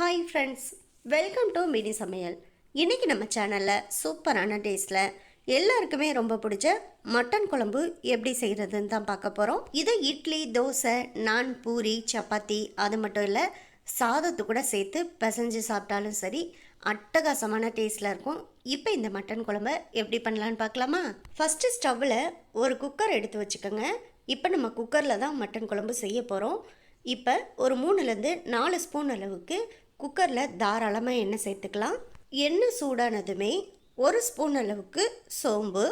Hi friends welcome to mini சமையல் இன்றைக்கி நம்ம சேனலில் சூப்பரான டேஸ்டில் எல்லாருக்குமே ரொம்ப பிடிச்ச மட்டன் குழம்பு எப்படி செய்கிறதுன்னு தான் பார்க்க போகிறோம் இதை இட்லி தோசை நான் பூரி சப்பாத்தி அது மட்டும் இல்லை சாதத்து கூட சேர்த்து பிசைஞ்சு சாப்பிட்டாலும் சரி அட்டகாசமான டேஸ்டில் இருக்கும். இப்போ இந்த மட்டன் குழம்ப எப்படி பண்ணலான்னு பார்க்கலாமா? ஃபஸ்ட்டு ஸ்டவ்வில் ஒரு குக்கர் எடுத்து வச்சுக்கோங்க. இப்போ நம்ம குக்கரில் தான் மட்டன் குழம்பு செய்ய போகிறோம் இப்போ ஒரு மூணுலேருந்து நாலு ஸ்பூன் அளவுக்கு குக்கரில் தாராளமாக எண்ணெய் சேர்த்துக்கலாம். எண்ணெய் சூடானதுமே ஒரு ஸ்பூன் அளவுக்கு சோம்பு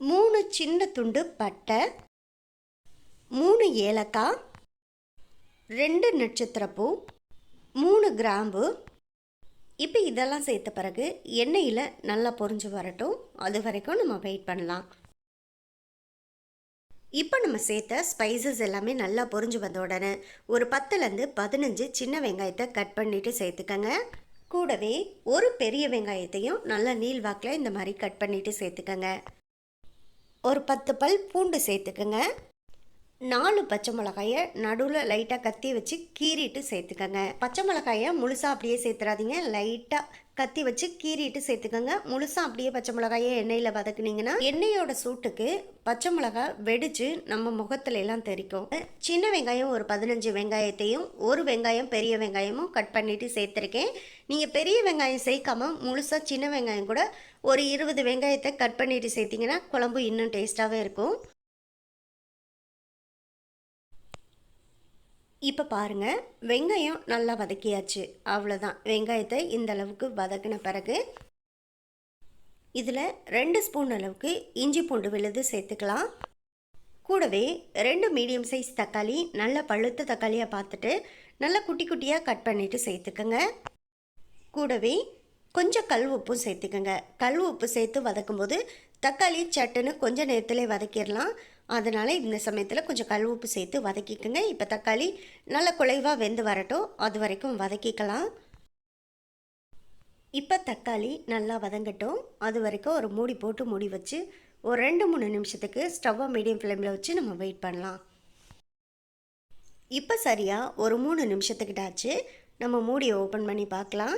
மூணு சின்ன துண்டு பட்டை மூணு ஏலக்காய் ரெண்டு நட்சத்திரப்பூ மூணு கிராம்பு. இப்போ இதெல்லாம் சேர்த்த பிறகு எண்ணெயில் நல்லா பொரிஞ்சு வரட்டும். அது வரைக்கும் நம்ம வெயிட் பண்ணலாம். இப்போ நம்ம சேர்த்த ஸ்பைசஸ் எல்லாமே நல்லா பொறிஞ்சு வந்த உடனே ஒரு பத்துலேருந்து பதினஞ்சு சின்ன வெங்காயத்தை கட் பண்ணிவிட்டு சேர்த்துக்கங்க. கூடவே ஒரு பெரிய வெங்காயத்தையும் நல்லா நீள் வாக்கில் இந்த மாதிரி கட் பண்ணிவிட்டு சேர்த்துக்கங்க. ஒரு பத்து பல் பூண்டு சேர்த்துக்கங்க. நாலு பச்சை மிளகாயை நடுவில் லைட்டாக கத்தி வச்சு கீறிட்டு சேர்த்துக்கங்க. பச்சை மிளகாயை முழுசாக அப்படியே சேர்த்துறாதீங்க. லைட்டாக கத்தி வச்சு கீறிட்டு சேர்த்துக்கோங்க. முழுசாக அப்படியே பச்சை மிளகாயே எண்ணெயில் வதக்குனீங்கன்னா எண்ணெயோட சூட்டுக்கு பச்சை மிளகாய் வெடிச்சு நம்ம முகத்துல எல்லாம் தெரிக்கும் சின்ன வெங்காயம் ஒரு பதினஞ்சு வெங்காயத்தையும் ஒரு வெங்காயம் பெரிய வெங்காயமும் கட் பண்ணிட்டு சேர்த்துருக்கேன். நீங்கள் பெரிய வெங்காயம் சேர்க்காம முழுசாக சின்ன வெங்காயம் கூட ஒரு இருபது வெங்காயத்தை கட் பண்ணிட்டு சேர்த்திங்கன்னா குழம்பு இன்னும் டேஸ்ட்டாகவே இருக்கும். இப்போ பாருங்கள் வெங்காயம் நல்லா வதக்கியாச்சு. அவ்வளோதான் வெங்காயத்தை இந்த அளவுக்கு வதக்கின பிறகு இதில் ரெண்டு ஸ்பூன் அளவுக்கு இஞ்சி பூண்டு விழுது சேர்த்துக்கலாம். கூடவே ரெண்டு மீடியம் சைஸ் தக்காளி நல்ல பழுத்த தக்காளியாக பார்த்துட்டு நல்லா குட்டி குட்டியாக கட் பண்ணிவிட்டு சேர்த்துக்கோங்க. கூடவே கொஞ்சம் கல் உப்பும் சேர்த்துக்கோங்க. கல் உப்பு சேர்த்து வதக்கும்போது தக்காளி சட்டுன்னு கொஞ்சம் நேரத்திலே வதக்கிடலாம். அதனால் இந்த சமயத்தில் கொஞ்சம் கல் உப்பு சேர்த்து வதக்கிக்கோங்க. இப்போ தக்காளி நல்லா குலைவாக வெந்து வரட்டும். அது வரைக்கும் வதக்கிக்கலாம். இப்போ தக்காளி நல்லா வதங்கட்டும். அது வரைக்கும் ஒரு மூடி போட்டு மூடி வச்சு ஒரு ரெண்டு மூணு நிமிஷத்துக்கு ஸ்டவ்வை மீடியம் ஃப்ளேமில் வச்சு நம்ம வெயிட் பண்ணலாம். இப்போ சரியாக ஒரு மூணு நிமிஷத்துக்கிட்டாச்சு. நம்ம மூடியை ஓப்பன் பண்ணி பார்க்கலாம்.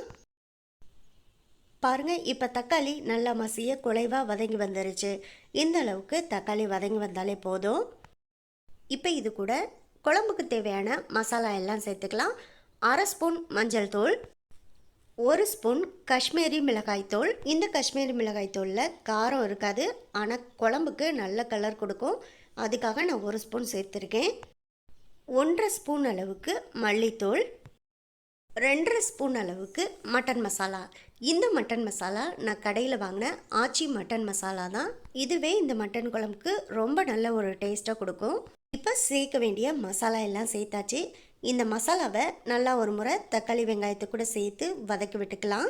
பாருங்கள் இப்போ தக்காளி நல்லா மசிய குலைவாக வதங்கி வந்துருச்சு. இந்த அளவுக்கு தக்காளி வதங்கி வந்தாலே போதும். இப்போ இது கூட குழம்புக்கு தேவையான மசாலா எல்லாம் சேர்த்துக்கலாம். அரை ஸ்பூன் மஞ்சள் தூள் ஒரு ஸ்பூன் காஷ்மீரி மிளகாய் தூள். இந்த காஷ்மீரி மிளகாய் தூளில் காரம் இருக்காது ஆனால் குழம்புக்கு நல்ல கலர் கொடுக்கும். அதுக்காக நான் ஒரு ஸ்பூன் சேர்த்துருக்கேன். ஒன்றரை ஸ்பூன் அளவுக்கு மல்லித்தூள் ரெண்டரை ஸ்பூன் அளவுக்கு மட்டன் மசாலா. இந்த மட்டன் மசாலா நான் கடையில் வாங்கின ஆச்சி மட்டன் மசாலா தான். இதுவே இந்த மட்டன் குழம்புக்கு ரொம்ப நல்ல ஒரு டேஸ்ட்டாக கொடுக்கும். இப்போ சேர்க்க வேண்டிய மசாலா எல்லாம் சேர்த்தாச்சு. இந்த மசாலாவை நல்லா ஒரு முறை தக்காளி வெங்காயத்தை கூட சேர்த்து வதக்கி விட்டுக்கலாம்.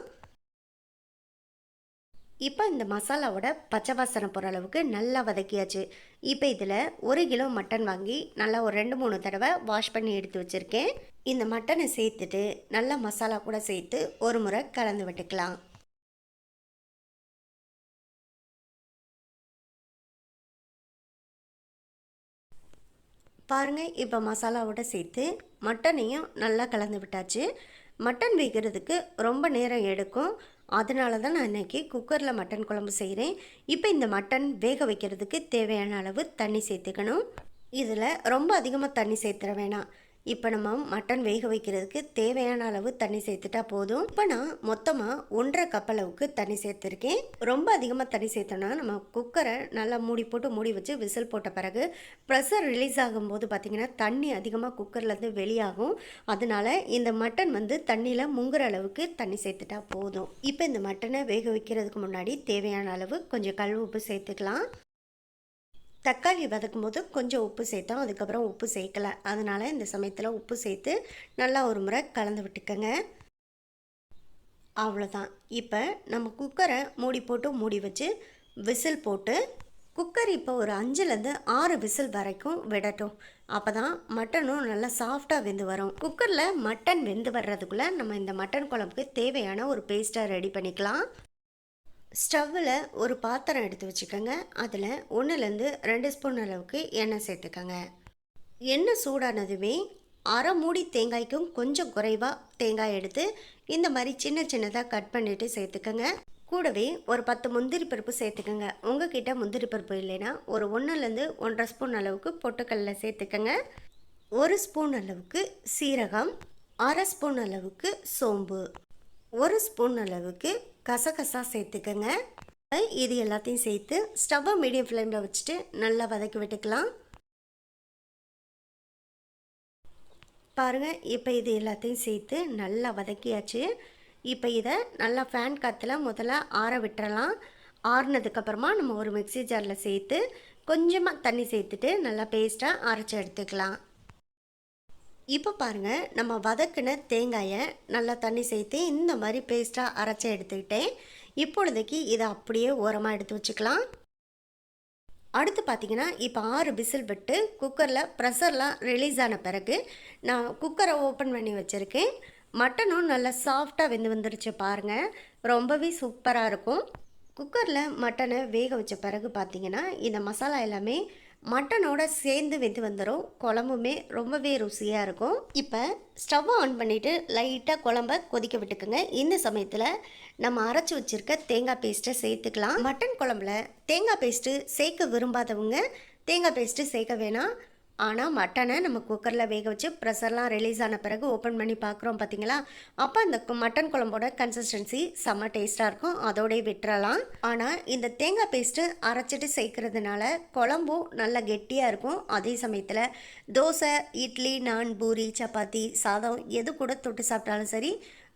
இப்போ இந்த மசாலாவோட பச்சை வாசனை போகிற அளவுக்கு நல்லா வதக்கியாச்சு. இப்போ இதில் ஒரு கிலோ மட்டன் வாங்கி நல்லா ஒரு ரெண்டு மூணு தடவை வாஷ் பண்ணி எடுத்து வச்சுருக்கேன். இந்த மட்டனை சேர்த்துட்டு நல்லா மசாலா கூட சேர்த்து ஒரு முறை கலந்து விட்டுக்கலாம். பாருங்கள் இப்போ மசாலாவோட சேர்த்து மட்டனையும் நல்லா கலந்து விட்டாச்சு. மட்டன் வைக்கிறதுக்கு ரொம்ப நேரம் எடுக்கும். அதனால தான் நான் இன்றைக்கி குக்கரில் மட்டன் குழம்பு செய்கிறேன் இப்போ இந்த மட்டன் வேக வைக்கிறதுக்கு தேவையான அளவு தண்ணி சேர்த்துக்கணும். இதில் ரொம்ப அதிகமாக தண்ணி சேர்த்துட வேணாம். இப்போ நம்ம மட்டன் வேக வைக்கிறதுக்கு தேவையான அளவு தண்ணி சேர்த்துட்டா போதும். இப்போ நான் மொத்தமாக ஒன்றரை கப் அளவுக்கு தண்ணி சேர்த்துருக்கேன். ரொம்ப அதிகமாக தண்ணி சேர்த்தோன்னா நம்ம குக்கரை நல்லா மூடி போட்டு மூடி வச்சு விசில் போட்ட பிறகு ப்ரெஷர் ரிலீஸ் ஆகும்போது பார்த்திங்கன்னா தண்ணி அதிகமாக குக்கர்லேருந்து வெளியாகும். அதனால் இந்த மட்டன் வந்து தண்ணியில் முங்குற அளவுக்கு தண்ணி சேர்த்துட்டா போதும். இப்போ இந்த மட்டனை வேக வைக்கிறதுக்கு முன்னாடி தேவையான அளவு கொஞ்சம் கல் உப்பு சேர்த்துக்கலாம். தக்காளி வதக்கும் போது கொஞ்சம் உப்பு சேர்த்தோம். அதுக்கப்புறம் உப்பு சேர்க்கலை. அதனால் இந்த சமயத்தில் உப்பு சேர்த்து நல்லா ஒரு முறை கலந்து விட்டுக்கோங்க. அவ்வளோதான் இப்போ நம்ம குக்கரை மூடி போட்டு மூடி வச்சு விசில் போட்டு குக்கர் இப்போ ஒரு அஞ்சுலேருந்து ஆறு விசில் வரைக்கும் விடட்டும். அப்போ தான் மட்டனும் நல்லா சாஃப்டாக வெந்து வரும். குக்கரில் மட்டன் வெந்து வர்றதுக்குள்ளே நம்ம இந்த மட்டன் குழம்புக்கு தேவையான ஒரு பேஸ்ட்டை ரெடி பண்ணிக்கலாம். ஸ்டவ்வில் ஒரு பாத்திரம் எடுத்து வச்சுக்கோங்க. அதில் ஒன்றுலேருந்து ரெண்டு ஸ்பூன் அளவுக்கு எண்ணெய் சேர்த்துக்கோங்க. எண்ணெய் சூடானதுமே அரை மூடி தேங்காய்க்கும் கொஞ்சம் குறைவாக தேங்காய் எடுத்து இந்த மாதிரி சின்ன சின்னதாக கட் பண்ணிவிட்டு சேர்த்துக்கோங்க. கூடவே ஒரு பத்து முந்திரி பருப்பு சேர்த்துக்கோங்க. உங்ககிட்ட முந்திரி பருப்பு இல்லைன்னா ஒரு ஒன்றுலேருந்து ஒன்றரை ஸ்பூன் அளவுக்கு பொட்டுக்கல்ல சேர்த்துக்கோங்க. ஒரு ஸ்பூன் அளவுக்கு சீரகம் அரை ஸ்பூன் அளவுக்கு சோம்பு ஒரு ஸ்பூன் அளவுக்கு கசகசா சேர்த்துக்கோங்க. இது எல்லாத்தையும் சேர்த்து ஸ்டவ்வை மீடியம் ஃப்ளேமில் வச்சுட்டு நல்லா வதக்கி விட்டுக்கலாம். பாருங்கள் இப்போ இது எல்லாத்தையும் சேர்த்து நல்லா வதக்கியாச்சு. இப்போ இதை நல்லா ஃபேன் காற்றுல முதல்ல ஆற விட்டுறலாம். ஆறுனதுக்கப்புறமா நம்ம ஒரு மிக்ஸி ஜாரில் சேர்த்து கொஞ்சமாக தண்ணி சேர்த்துட்டு நல்லா பேஸ்ட்டாக அரைச்சி எடுத்துக்கலாம். இப்போ பாருங்கள் நம்ம வதக்கின தேங்காயை நல்லா தண்ணி சேர்த்து இந்த மாதிரி பேஸ்ட்டாக அரைச்சி எடுத்துக்கிட்டேன். இப்பொழுதைக்கு இதை அப்படியே ஓரமாக எடுத்து வச்சுக்கலாம். அடுத்து பார்த்தீங்கன்னா இப்போ ஆறு பிசில் விட்டு குக்கரில் ப்ரெஷர்லாம் ரிலீஸ் ஆன பிறகு நான் குக்கரை ஓப்பன் பண்ணி வச்சுருக்கேன். மட்டனும் நல்லா சாஃப்டாக வெந்து வந்துருச்சு பாருங்கள் ரொம்பவே சூப்பராக இருக்கும். குக்கரில் மட்டனை வேக வச்ச பிறகு பார்த்தீங்கன்னா இந்த மசாலா எல்லாமே மட்டனோட சேர்ந்து வெந்து வந்துடும் குழம்புமே ரொம்பவே ருசியாக இருக்கும். இப்போ ஸ்டவ் ஆன் பண்ணிவிட்டு லைட்டாக குழம்ப கொதிக்க விட்டுக்குங்க. இந்த சமயத்தில் நம்ம அரைச்சி வச்சுருக்க தேங்காய் பேஸ்ட்டை சேர்த்துக்கலாம். மட்டன் குழம்புல தேங்காய் பேஸ்ட்டு சேர்க்க விரும்பாதவங்க தேங்காய் பேஸ்ட்டு சேர்க்க வேணாம். ஆனால் மட்டனை நம்ம குக்கரில் வேக வச்சு ப்ரெஷர்லாம் ரிலீஸ் ஆன பிறகு ஓப்பன் பண்ணி பார்க்குறோம் பார்த்தீங்களா அப்போ அந்த மட்டன் குழம்போட கன்சிஸ்டன்சி செம்ம டேஸ்ட்டாக இருக்கும். அதோடய விட்டுறலாம். ஆனால் இந்த தேங்காய் பேஸ்ட்டு அரைச்சிட்டு சேர்க்கறதுனால குழம்பும் நல்லா கெட்டியாக இருக்கும். அதே சமயத்தில் தோசை இட்லி நான் பூரி சப்பாத்தி சாதம் எது கூட தொட்டு சாப்பிட்டாலும் சரி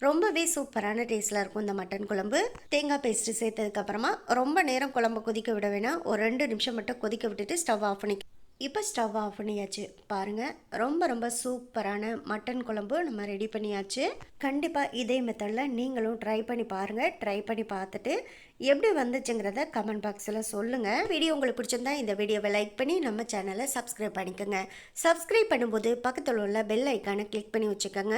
ரொம்பவே சூப்பரான டேஸ்ட்டில் இருக்கும் இந்த மட்டன் குழம்பு. தேங்காய் பேஸ்ட்டு சேர்த்ததுக்கப்புறமா ரொம்ப நேரம் குழம்பு கொதிக்க விட வேணாம். ஒரு ரெண்டு நிமிஷம் மட்டும் கொதிக்க விட்டுட்டு ஸ்டவ் ஆஃப் பண்ணி இப்போ ஸ்டவ் ஆஃப் பண்ணியாச்சு. பாருங்கள் ரொம்ப ரொம்ப சூப்பரான மட்டன் குழம்பு நம்ம ரெடி பண்ணியாச்சு. கண்டிப்பாக இதே மெத்தடில் நீங்களும் ட்ரை பண்ணி பாருங்கள் ட்ரை பண்ணி பார்த்துட்டு எப்படி வந்துச்சுங்கிறத கமெண்ட் பாக்ஸில் சொல்லுங்கள் வீடியோ உங்களுக்கு பிடிச்சிருந்தா இந்த வீடியோவை லைக் பண்ணி நம்ம சேனலை சப்ஸ்கிரைப் பண்ணிக்கோங்க. சப்ஸ்கிரைப் பண்ணும்போது பக்கத்தில் உள்ள பெல் ஐக்கானை கிளிக் பண்ணி வச்சுக்கோங்க.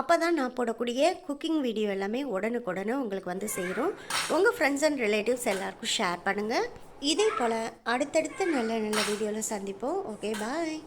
அப்போ தான் நான் போடக்கூடிய குக்கிங் வீடியோ எல்லாமே உடனுக்குடனே உங்களுக்கு வந்து சேரும். உங்கள் ஃப்ரெண்ட்ஸ் அண்ட் ரிலேட்டிவ்ஸ் எல்லாருக்கும் ஷேர் பண்ணுங்கள் இதே போல் அடுத்தடுத்து நல்ல நல்ல வீடியோவில் சந்திப்போம். Okay bye